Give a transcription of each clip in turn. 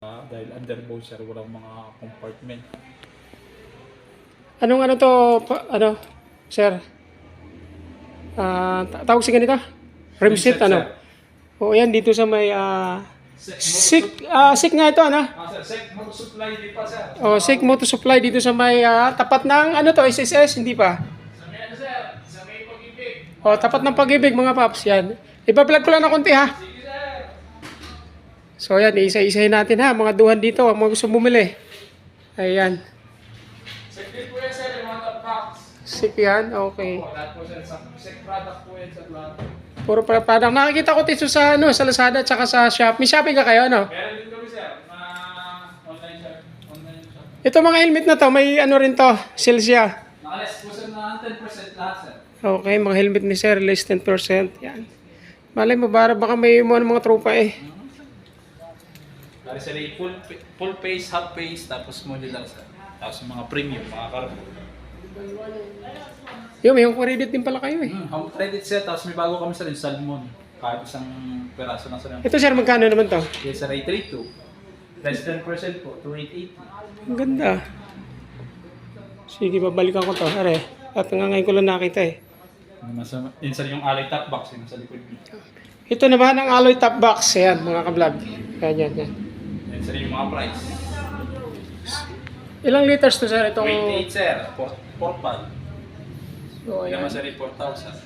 Ah, dahil underboard sir, walang mga compartment. Anong ano to, pa- ano, sir? Ah, ta- tawag sa ganito? Rimset, Rimset, ano? O yan, dito sa may, ah, Sek, sick, ah, sick nga ito, ano? Ah, sir, sek, motor supply di pa sir. O, sick motor supply dito sa may, ah, tapat ng, ano to, SSS, hindi pa? Sa may ano sir, sa may pag-ibig. O, tapat ng pag-ibig, mga paps, yan. Ipa-vlog ko lang na konti, ha? So, yan, isa-isahin natin, ha? Mga duhan dito, ang mga gusto bumili. Ayan. Din po yan sir, yung mga top box. Sick yan, okay. Po, lahat po sir, product po yan sa lahat. Puro pa parang nakikita ko dito sa ano sa Lazada at saka sa Shop. May shopping ka kayo ano? Meron din kami sir, na online shop. Online shop. Ito mga helmet na to, may ano rin to, sales siya. Nakalas po sir na 10% lahat sir. Okay, mga helmet ni Sir, less 10%. Yan. Malay mo, bara baka may mo mga tropa eh. Dari yung full, full face, half face, tapos modular sir. Tapos mga premium, mga carbo. Yung may home credit din pala kayo eh. Hmm, home credit sir, tapos may bago kami sir, yung salmon. Kahit isang peraso lang sir. Ito Sir, magkano naman to? Yes sir, 832. Less 10% po, 2880. Ang ganda. Sige, babalikan ko to. Are, at nga ngayon ko lang nakita eh. Nasa, yun sir, yung alay top box, yung nasa likod niyo. Ito naman ang alloy top box. Yan, mga ka-vlog. Yan, yan, yan. Yan sir, yung mga price. Ilang liters to sir itong... 28 sir, 4 4 pal. So, Yung ayan. naman sir, yung 4,000.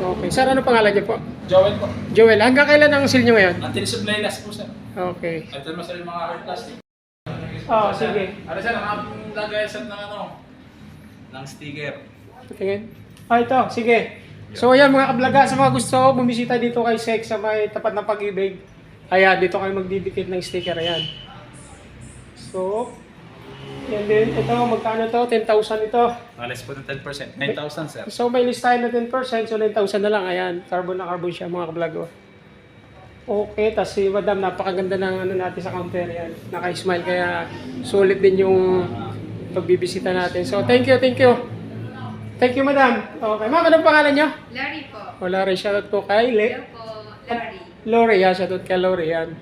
Okay. Sir, ano pangalan niyo po? Joel po. Joel, hanggang kailan ang sale niyo ngayon? Until supply last po sir. Okay. Ito naman sir, yung mga hard plastic. Oh, sige. Ano sir, nakalagay sir ng ano? Ng sticker. Tingin. Ah, ito. Sige. So, ayan mga kablaga, sa mga gusto bumisita dito kay Sex sa may tapat ng pag-ibig. Ayan, dito kayo magdidikit ng sticker. Ayan. So, yan din. Ito, magkano to? 10,000 ito. Alas po ng 10%. 9,000 sir. So, may listahan na 10%. So, 9,000 na lang. Ayan. Carbon na carbon siya mga kablago. Okay. Tapos si Madam, napakaganda ng ano natin sa counter. Ayan. Naka-smile. Kaya sulit din yung pagbibisita natin. So, thank you, thank you. Thank you, Madam. Okay. Ma'am, anong pangalan niyo? Larry po. Wala rin shoutout po kay Le Hello po, Larry. Lori. Yan, shoutout kay Lori. Yan.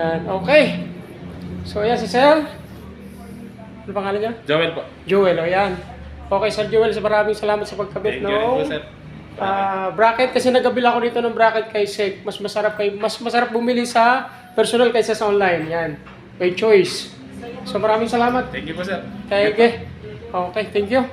Yan. Okay. So, yan si Sir. Ano pangalan niya? Joel po. Joel. O, yan. Okay, Sir Joel. Sa maraming salamat sa pagkabit Thank you rin po no? sir. Ah, bracket kasi nagabil ako dito ng bracket kay Sek. Mas masarap kay mas masarap bumili sa personal kaysa sa online. Yan. May choice. So maraming salamat. Thank you po sir. Kay. Okay, thank you.